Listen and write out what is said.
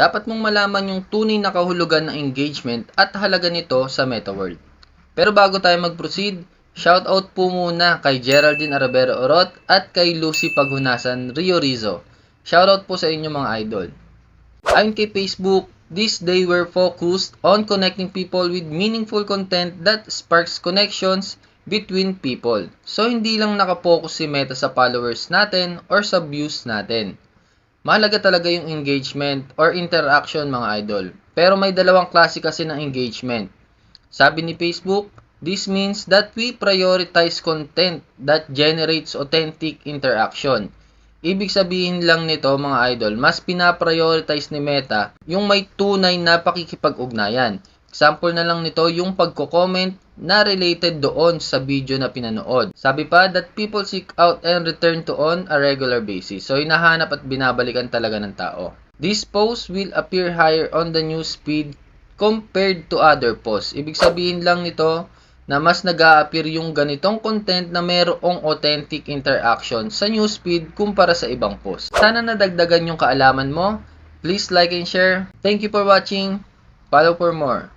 dapat mong malaman yung tunay na kahulugan ng engagement at halaga nito sa MetaWorld. Pero bago tayo mag-proceed, shoutout po muna kay Geraldine Arabero Orot at kay Lucy Paghunasan Rio Rizzo. Shoutout po sa inyo mga idol. Ayon kay Facebook, this day we're focused on connecting people with meaningful content that sparks connections between people. So, hindi lang nakapokus si Meta sa followers natin or sa views natin. Mahalaga talaga yung engagement or interaction mga idol. Pero may dalawang klase kasi ng engagement. Sabi ni Facebook, this means that we prioritize content that generates authentic interaction. Ibig sabihin lang nito mga idol, mas pinaprioritize ni Meta yung may tunay na pakikipag-ugnayan. Example na lang nito yung pagko-comment na related doon sa video na pinanood. Sabi pa that people seek out and return to on a regular basis. So hinahanap at binabalikan talaga ng tao. This post will appear higher on the news feed compared to other posts. Ibig sabihin lang nito na mas nag appear yung ganitong content na mayroong authentic interaction sa newsfeed kumpara sa ibang post. Sana nadagdagan yung kaalaman mo. Please like and share. Thank you for watching. Follow for more.